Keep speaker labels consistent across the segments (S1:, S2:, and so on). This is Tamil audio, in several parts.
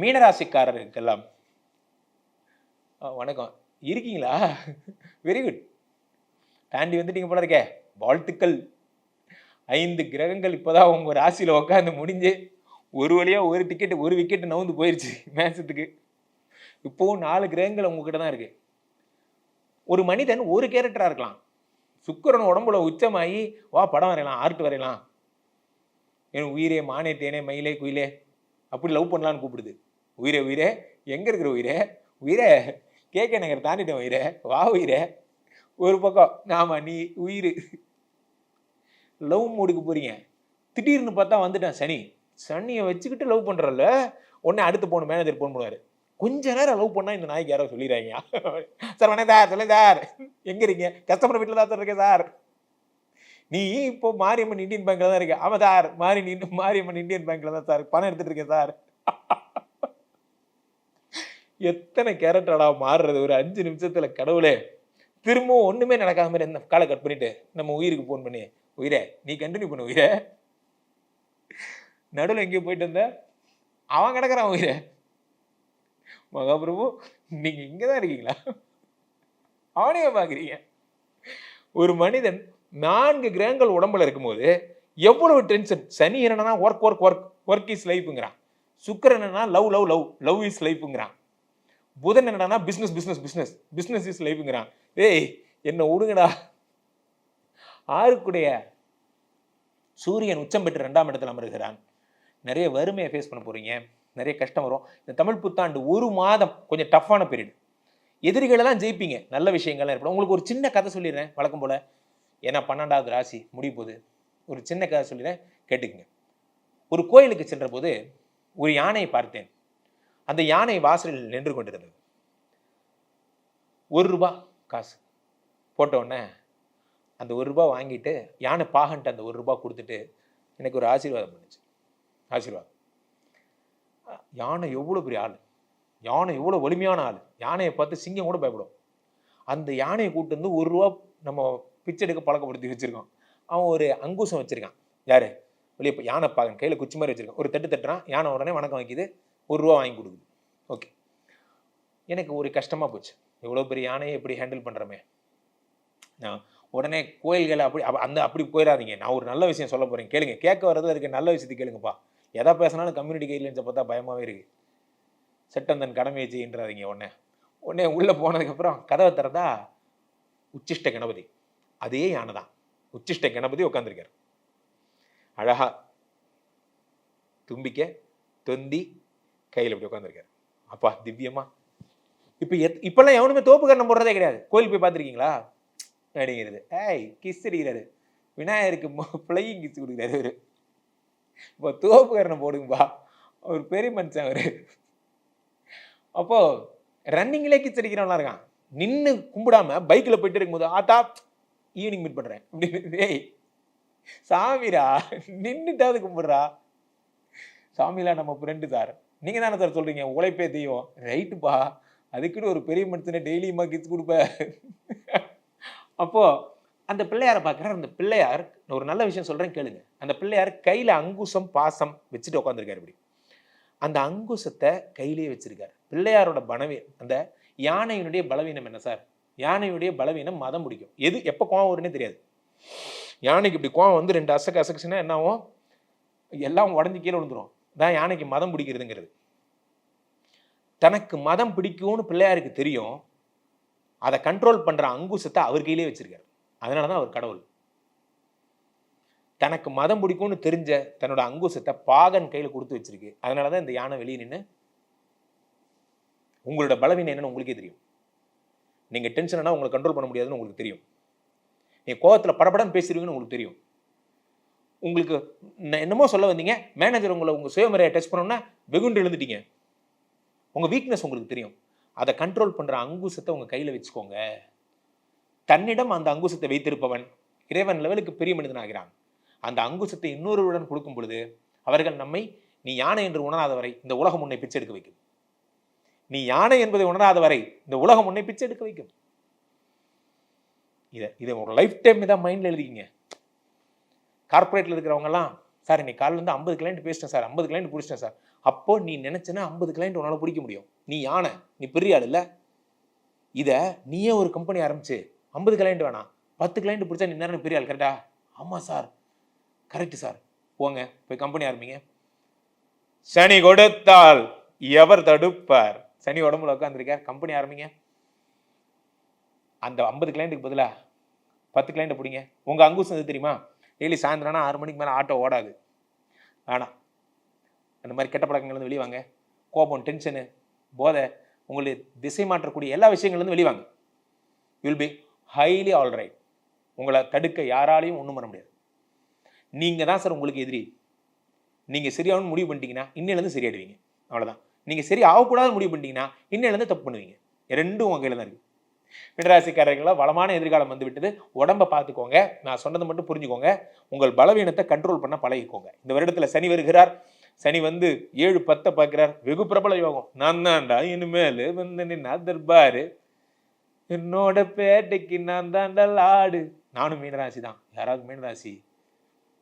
S1: மீனராசிக்காரருக்கெல்லாம் ஆ, வணக்கம். இருக்கீங்களா? வெரி குட் தாண்டி வந்துட்டீங்க போல இருக்கே. வாழ்த்துக்கள். ஐந்து கிரகங்கள் இப்போதான் உங்கள் ராசியில் உட்காந்து முடிஞ்சு ஒரு வழியாக ஒரு டிக்கெட் ஒரு விக்கெட் நவுந்து போயிடுச்சு மேட்சத்துக்கு இப்போவும் நாலு கிரகங்கள் உங்ககிட்ட தான் இருக்குது ஒரு மனிதன் ஒரு கேரக்டராக இருக்கலாம். சுக்கரன் உடம்புல உச்சமாகி வா படம் வரையலாம் ஆர்ட் வரையலாம். என் உயிரே மானே தேனே மயிலே குயிலே அப்படி லவ் பண்ணலான்னு கூப்பிடுது. உயிரே உயிரே. எங்கே இருக்கிற உயிரே? உயிரே. கேட்க நகர் தாண்டிட்டேன் உயிரே. வா உயிரே. ஒரு பக்கம் நாம நீ உயிர். லவ் மூடுக்கு போறீங்க. திடீர்னு பார்த்தா வந்துட்டேன் சனி. சனியை வச்சுக்கிட்டு லவ் பண்ணுறல உடனே அடுத்து போன மேனேஜர் ஃபோன் பண்ணுவார். கொஞ்ச நேரம் லவ் பண்ணால் இந்த நாய்க்கு யாரோ சொல்லிடுறாங்க. சார் வணக்கம் சார் சொல்லுங்க சார். எங்கே இருக்கீங்க? கஸ்டமர் வீட்டில் தான் சார் இருக்கேன் சார். நீ இப்போ மாரியம்மன் இந்தியன் பேங்க்கில் தான் இருக்கேன் ஆமாம் சார் மாரி நீ- மாரியம்மன் இந்தியன் பேங்க்கில் தான் சார். பணம் எடுத்துகிட்டு இருக்கேன் சார். எத்தனை கேரக்டரடா மாறுறது? ஒரு அஞ்சு நிமிஷத்தில் கடவுளே. திரும்பவும் ஒன்றுமே நடக்காத மாதிரி காலை கட் பண்ணிட்டு நம்ம உயிருக்கு ஃபோன் பண்ணி உயிரே நீ கண்டினியூ பண்ணு உயிரே. நடுவில் எங்கேயோ போயிட்டு வந்த அவன் கிடக்குறான் உயிரே. மகாபிரபு நீங்கள் இங்கே தான் இருக்கீங்களா? அவனையே பார்க்குறீங்க. ஒரு மனிதன் நான்கு கிரகங்கள் உடம்புல இருக்கும்போது எவ்வளவு டென்ஷன் சனி என்னன்னா work work work work is லைஃப்ங்கிறான் Sukran என்னன்னா love love love love is லைஃப்ங்கிறான் Budhan என்னடா business business business business is லைஃப்ங்கிறான் ஏய் என்ன விடுங்கடா ஆறுக்குடைய சூரியன் உச்சம் பெற்று ரெண்டாம் இடத்துல அமருகிறான். நிறைய வறுமையை ஃபேஸ் பண்ண போறீங்க. நிறைய கஷ்டம் வரும். இந்த தமிழ் புத்தாண்டு ஒரு மாதம் கொஞ்சம் டஃப்பான பீரியட் எதிரிகளெல்லாம் ஜெயிப்பீங்க. நல்ல விஷயங்கள்லாம் ஏற்படும். உங்களுக்கு ஒரு சின்ன கதை சொல்லிடுறேன் வழக்கம் போல. ஏன்னா பன்னெண்டாவது ராசி முடிய போகுது ஒரு சின்ன கதை சொல்லிடுறேன் கேட்டுக்குங்க. ஒரு கோயிலுக்கு சென்ற போது ஒரு யானையை பார்த்தேன். அந்த யானை வாசலில் நின்று கொண்டிருந்தது. ஒரு ரூபா காசு போட்ட அந்த ஒரு ரூபா வாங்கிட்டு யானை பாகன்ட்டு அந்த ஒரு ரூபா கொடுத்துட்டு எனக்கு ஒரு ஆசீர்வாதம் பண்ணுச்சு. ஆசீர்வாதம். யானை எவ்வளோ பெரிய ஆள். யானை எவ்வளோ வலிமையான ஆள். யானையை பார்த்து சிங்கம் கூட பயப்படும். அந்த யானையை கூட்டு வந்து ஒரு ரூபா நம்ம பிச்சை எடுக்க பழக்கப்படுத்தி வச்சுருக்கோம். அவன் ஒரு அங்குசம் வச்சிருக்கான். யாரு? வெளியே இப்போ யானை பாகன் கையில் குச்சி மாதிரி வச்சுருக்கான். ஒரு தட்டு தட்டுறான். யானை உடனே வணக்கம் வைக்கிது. ஒரு ரூபா வாங்கி கொடுக்குது. ஓகே எனக்கு ஒரு கஷ்டமாக போச்சு. இவ்வளோ பெரிய யானையை எப்படி ஹேண்டில் பண்ணுறமே நான் உடனே கோயில்களை அப்படி அந்த அப்படி போயிடாதீங்க. நான் ஒரு நல்ல விஷயம் சொல்ல போகிறேன் கேளுங்க. கேட்க வர்றது அதுக்கு நல்ல விஷயத்தை கேளுங்கப்பா. எதை பேசினாலும் கம்யூனிட்டி கைட்லைன்ஸை பார்த்தா பயமாகவே இருக்கு. சட்டம் தன் கடமையை செய்யின்றாதீங்க உடனே. உடனே உள்ளே போனதுக்கப்புறம் கதவை திறந்தா உச்சிஷ்ட கணபதி. அதே யானை தான். உச்சிஷ்ட கணபதி உட்காந்துருக்கார் அழகா தும்பிக்க தொந்தி கையில் இப்படி உட்காந்துருக்காரு அப்பா திவ்யமா இப்போ எத் இப்போல்லாம் எவனுமே தோப்புக்கரணம் போடுறதே கிடையாது. கோயில் போய் பார்த்துருக்கீங்களா? அப்படிங்கிறது. ஏய் கிஸ் அடிக்கிறாரு. விநாயகருக்கு பிள்ளையும் கிஸ் கொடுக்குறாரு அவர் இப்போ தோப்புக்கரணம் போடுங்கப்பா. அவர் பெரிய மனுஷன் அவர். அப்போ ரன்னிங்லேயே கிஸ் அடிக்கிறவனா இருக்கான். நின்று கும்பிடாம பைக்கில் போயிட்டு இருக்கும்போது ஆத்தா ஈவினிங் மீட் பண்ணுறேன் அப்படின்னு ஏய் சாமிரா நின்றுட்டாவது கும்பிட்றா. சாமிலாம் நம்ம ஃப்ரெண்டு சார் நீங்கள் தானே சார் சொல்கிறீங்க உழைப்பே தெய்வம். ரைட்டுப்பா அதுக்குன்னு ஒரு பெரிய மனுஷனை டெய்லியுமா கிஃப்ட் கொடுப்ப அப்போது அந்த பிள்ளையாரை பார்க்குறாரு. அந்த பிள்ளையார் ஒரு நல்ல விஷயம் சொல்கிறேன் கேளுங்க. அந்த பிள்ளையார் கையில் அங்குசம் பாசம் வச்சுட்டு உட்காந்துருக்காரு இப்படி. அந்த அங்குசத்தை கையிலேயே வச்சுருக்காரு. பிள்ளையாரோட பலவீ அந்த யானையினுடைய பலவீனம் என்ன சார் யானையுடைய பலவீனம் மதம் பிடிக்கும். எது எப்போ கோவம் வரும்னே தெரியாது. யானைக்கு இப்படி கோவம் வந்து ரெண்டு அசக்கு அசக்குச்சுன்னா என்ன ஆகும்? எல்லாம் உடஞ்சி கீழே விழுந்துடும் தான் யானைக்கு மதம் பிடிக்கிறதுங்கிறது. தனக்கு மதம் பிடிக்கும்னு பிள்ளையாருக்கு தெரியும். அதை கண்ட்ரோல் பண்ணுற அங்குசத்தை அவர் கையிலே வச்சிருக்காரு. அதனால தான் அவர் கடவுள். தனக்கு மதம் பிடிக்கும்னு தெரிஞ்ச தன்னோட அங்குசத்தை பாகன் கையில் கொடுத்து வச்சிருக்கு. அதனால தான் இந்த யானை வெளியே நின்று உங்களோட பலவீனம் என்னன்னு உங்களுக்கே தெரியும். நீங்கள் டென்ஷனா உங்களை கண்ட்ரோல் பண்ண முடியாதுன்னு உங்களுக்கு தெரியும். நீ கோபத்தில் படபடன்னு பேசிடுவீங்கன்னு உங்களுக்கு தெரியும். உங்களுக்கு என்னமோ சொல்ல வந்தீங்க. மேனேஜர் உங்களை உங்கள் சுயமரியாதை டெஸ்ட் பண்ணோன்னா வெகுண்டு எழுந்துட்டீங்க. உங்கள் வீக்னஸ் உங்களுக்கு தெரியும். அதை கண்ட்ரோல் பண்ணுற அங்குசத்தை உங்கள் கையில் வச்சுக்கோங்க. தன்னிடம் அந்த அங்குசத்தை வைத்திருப்பவன் இறைவன் லெவலுக்கு பெரிய மனிதனாகிறான் அந்த அங்குசத்தை இன்னொருவருடன் கொடுக்கும் பொழுது அவர்கள் நம்மை நீ யானை என்று உணராத வரை இந்த உலகம் உன்னை பிச்சை எடுக்க வைக்கும். நீ யானை என்பதை உணராத வரை இந்த உலகம் உன்னை பிச்சை எடுக்க வைக்கும். இதை இதை ஒரு லைஃப் டைம் இதான் மைண்டில் எழுதிக்கிங்க. கார்ப்பரேட்டில் இருக்கிறவங்கலாம் சார் இன்னைக்கு காலையில இருந்து ஐம்பது கிளைண்ட் பேசிட்டேன் சார் ஐம்பது கிளைண்ட் பிடிச்சிட்டேன் சார். அப்போ நீ நினச்சேன்னா ஐம்பது கிளைண்ட் உன்னால பிடிக்க முடியும். நீ யானை நீ பெரிய ஆள் இல்லை. இதை நீயே ஒரு கம்பெனி ஆரம்பிச்சு ஐம்பது கிளைண்ட் வேணாம். பத்து கிளைண்ட் பிடிச்சா நீ நேரம் பெரிய ஆள் கரெக்டா ஆமாம் சார். Correct sir. போங்க போய் கம்பெனி ஆரம்பிங்க. சனி கொடுத்தால் எவர் தடுப்பார்? சனி உடம்புல உட்காந்துருக்கார் கம்பெனி ஆரம்பிங்க. அந்த ஐம்பது கிளைண்ட்டுக்கு பதிலாக பத்து கிளைண்ட்டை பிடிங்க. உங்கள் அங்குசம் எது தெரியுமா? டெய்லி சாயந்தரம்னா ஆறு மணிக்கு மேலே ஆட்டோ ஓடாது. வேணாம். அந்த மாதிரி கெட்ட பழக்கங்கள்லேருந்து வெளியே வாங்க. கோபம் டென்ஷனு போதை உங்களை திசை மாற்றக்கூடிய எல்லா விஷயங்கள்லேருந்து வெளிவாங்க யுல் பி ஹைலி ஆல்ரைட் உங்களை தடுக்க யாராலையும் ஒன்றும் பண்ண முடியாது. நீங்கள் தான் சார் உங்களுக்கு எதிரி. நீங்கள் சரியாகணும்னு முடிவு பண்ணிட்டீங்கன்னா இன்னிலேருந்து சரியாயிடுவீங்க. அவ்வளோதான் நீங்கள் சரி ஆகக்கூடாதுன்னு முடிவு பண்ணிட்டீங்கன்னா இன்னிலேருந்து தப்பு பண்ணுவீங்க. ரெண்டும் உங்கள் கையில் தான் இருக்குது மீனராசிக்காரர்களா வளமான எதிர்காலம் வந்துவிட்டது உடம்பை உடம்ப பார்த்துக்கோங்க. நான் சொன்னதை மட்டும் புரிஞ்சுக்கோங்க. உங்கள் பலவீனத்தை கண்ட்ரோல் பண்ண பழகிக்கோங்க. இந்த வருடத்தில் சனி வருகிறார். சனி வந்து ஏழு பத்தை பார்க்கிறார். வெகு பிரபல யோகம். நான் தான்டா இனிமேல் வந்து நின்னா தர்பாரு என்னோட பேட்டைக்கு நான் தாண்டா லாடு. நானும் மீனராசி தான். யாராவது மீனராசி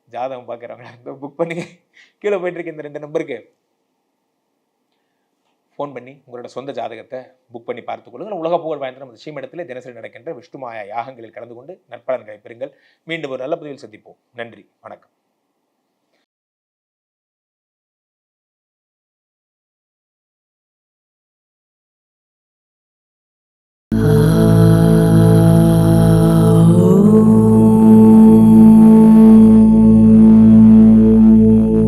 S1: ஜாதகம் பார்க்குறவங்க புக் பண்ணி கீழே போயிட்டு இருக்க இந்த ரெண்டு நம்பருக்கு ஃபோன் பண்ணி உங்களோட சொந்த ஜாதகத்தை புக் பண்ணி பார்த்துக் கொள்ளுங்கள். உலக புகழ் வாய்ந்த நமது ஸ்ரீமடத்திலே தினசரி நடக்கின்ற விஷ்ணுமாயா யாகங்களில் கலந்து கொண்டு நற்பலன்களை பெறுங்கள். மீண்டும் ஒரு நல்ல பதிவில் சந்திப்போம். நன்றி. வணக்கம்.